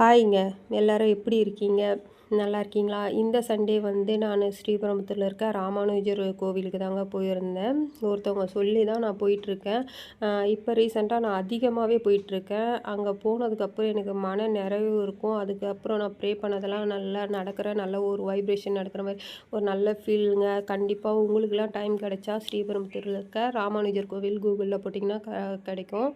ஹாய்ங்க எல்லோரும் எப்படி இருக்கீங்க? நல்லா இருக்கீங்களா இந்த சண்டே வந்து நான் ஸ்ரீபெரும்புத்தூரில் இருக்க ராமானுஜர் கோவிலுக்கு தாங்க போயிருந்தேன். ஒருத்தவங்க சொல்லி தான் நான் போயிட்டுருக்கேன் இப்போ ரீசெண்டாக நான் அதிகமாகவே போயிட்டுருக்கேன் அங்கே போனதுக்கப்புறம் எனக்கு மன நிறைவு இருக்கும். அதுக்கப்புறம் நான் ப்ரே பண்ணதெல்லாம் நல்லா நடக்கிற நல்ல ஒரு வைப்ரேஷன் நடக்கிற மாதிரி ஒரு நல்ல ஃபீலுங்க கண்டிப்பாக உங்களுக்குலாம் டைம் கிடைச்சா ஸ்ரீபெரும்புத்தூரில் இருக்க ராமானுஜர் கோவில் கூகுளில் போட்டிங்கன்னா க கிடைக்கும்.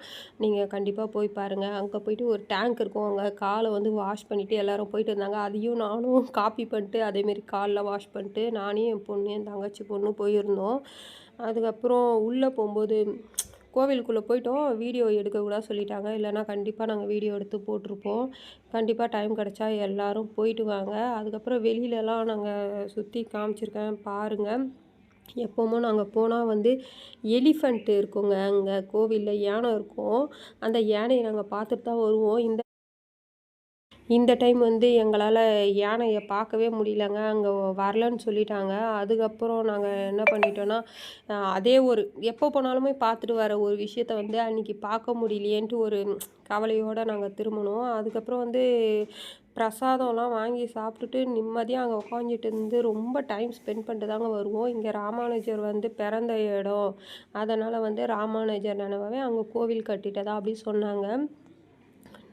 நீங்கள் கண்டிப்பாக போய் பாருங்கள் அங்கே போயிட்டு ஒரு டேங்க் இருக்கும். அங்கே காலை வந்து வாஷ் பண்ணிவிட்டு எல்லோரும் போயிட்டு இருந்தாங்க அதையும் நான் நானும் காப்பி பண்ணிட்டு அதேமாரி காலில் வாஷ் பண்ணிட்டு நானே என் பொண்ணு என் தங்கச்சி பொண்ணு போயிருந்தோம். அதுக்கப்புறம் உள்ளே போகும்போது கோவிலுக்குள்ளே போயிட்டோம். வீடியோ எடுக்கக்கூடாது சொல்லிட்டாங்க. இல்லைனா கண்டிப்பாக நாங்கள் வீடியோ எடுத்து போட்டிருப்போம். கண்டிப்பாக டைம் கிடச்சா எல்லோரும் போயிட்டு வாங்க. அதுக்கப்புறம் வெளியிலலாம் நாங்கள் சுற்றி காமிச்சிருக்கேன். பாருங்கள் எப்போவும் நாங்கள் போனால் வந்து எலிஃபண்ட்டு இருக்குங்க. அங்கே கோவிலில் யானை இருக்கும். அந்த யானையை நாங்கள் பார்த்துட்டு தான் வருவோம். இந்த இந்த டைம் வந்து எங்களால் யானையை பார்க்கவே முடியலங்க. அங்கே வரலன்னு சொல்லிட்டாங்க. அதுக்கப்புறம் நாங்கள் என்ன பண்ணிட்டோன்னா அதே ஒரு எப்போ போனாலுமே பார்த்துட்டு வர ஒரு விஷயத்த வந்து அன்றைக்கி பார்க்க முடியலையேன்ட்டு ஒரு கவலையோடு நாங்கள் திரும்பினோம். அதுக்கப்புறம் வந்து பிரசாதம்லாம் வாங்கி சாப்பிட்டுட்டு நிம்மதியாக அங்கே உட்காந்துட்டு இருந்து ரொம்ப டைம் ஸ்பெண்ட் பண்ணிட்டு தாங்க வருவோம். இங்கே ராமானுஜர் வந்து பிறந்த இடம். அதனால் வந்து ராமானுஜர் நினைவாகவே அங்கே கோவில் கட்டிட்டதா அப்படி சொன்னாங்க.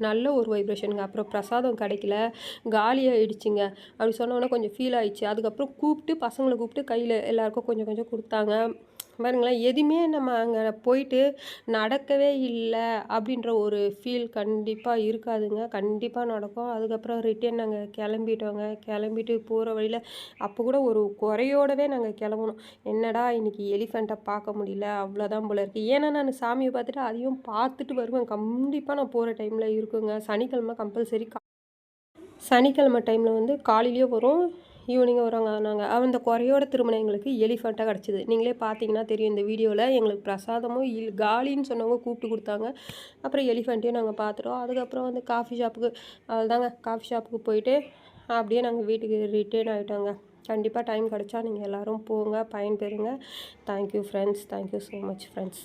நல்ல ஒரு வைப்ரேஷனுங்க அப்புறம் பிரசாதம் கிடைக்கல. காலியாகிடுச்சிங்க அப்படி சொன்னோன்னே கொஞ்சம் ஃபீல் ஆயிடுச்சு. அதுக்கப்புறம் கூப்பிட்டு பசங்களை கூப்பிட்டு கையில் எல்லாருக்கும் கொஞ்சம் கொஞ்சம் கொடுத்தாங்க. பாருங்களேன். எதுவுமே நம்ம அங்கே போயிட்டு நடக்கவே இல்லை அப்படின்ற ஒரு ஃபீல் கண்டிப்பாக இருக்காதுங்க. கண்டிப்பாக நடக்கும். அதுக்கப்புறம் ரிட்டர்ன் நாங்கள் கிளம்பிட்டோங்க. கிளம்பிட்டு போகிற வழியில் அப்போ கூட ஒரு குறையோடவே நாங்கள் கிளம்பணும். என்னடா இன்றைக்கி எலிஃபெண்ட்டை பார்க்க முடியல? அவ்வளோதான் போல இருக்குது ஏன்னா நான் சாமியை பார்த்துட்டு அதையும் பார்த்துட்டு வருவேன். கண்டிப்பாக நான் போகிற டைமில் இருக்குங்க. சனிக்கிழமை கம்பல்சரி சனிக்கிழமை டைமில் வந்து காலையிலேயே வரும். ஈவினிங்காக வருவாங்க. நாங்கள் அந்த குறையோட திருமணம் எங்களுக்கு எலிஃபண்ட்டாக கிடச்சிது. நீங்களே பார்த்தீங்கன்னா தெரியும் இந்த வீடியோவில் எங்களுக்கு பிரசாதமும் இல் காலின்னு சொன்னவங்க கூப்பிட்டு கொடுத்தாங்க. அப்புறம் எலிஃபண்ட்டையும் நாங்கள் பார்த்துட்டோம். அதுக்கப்புறம் வந்து காஃபி ஷாப்புக்கு அதுதாங்க காஃபி ஷாப்புக்கு போயிட்டு அப்படியே நாங்கள் வீட்டுக்கு ரிட்டர்ன் ஆகிட்டோங்க கண்டிப்பாக டைம் கிடச்சா நீங்கள் எல்லோரும் போங்க பயன்பெறுங்க. Thank you friends thank you so much friends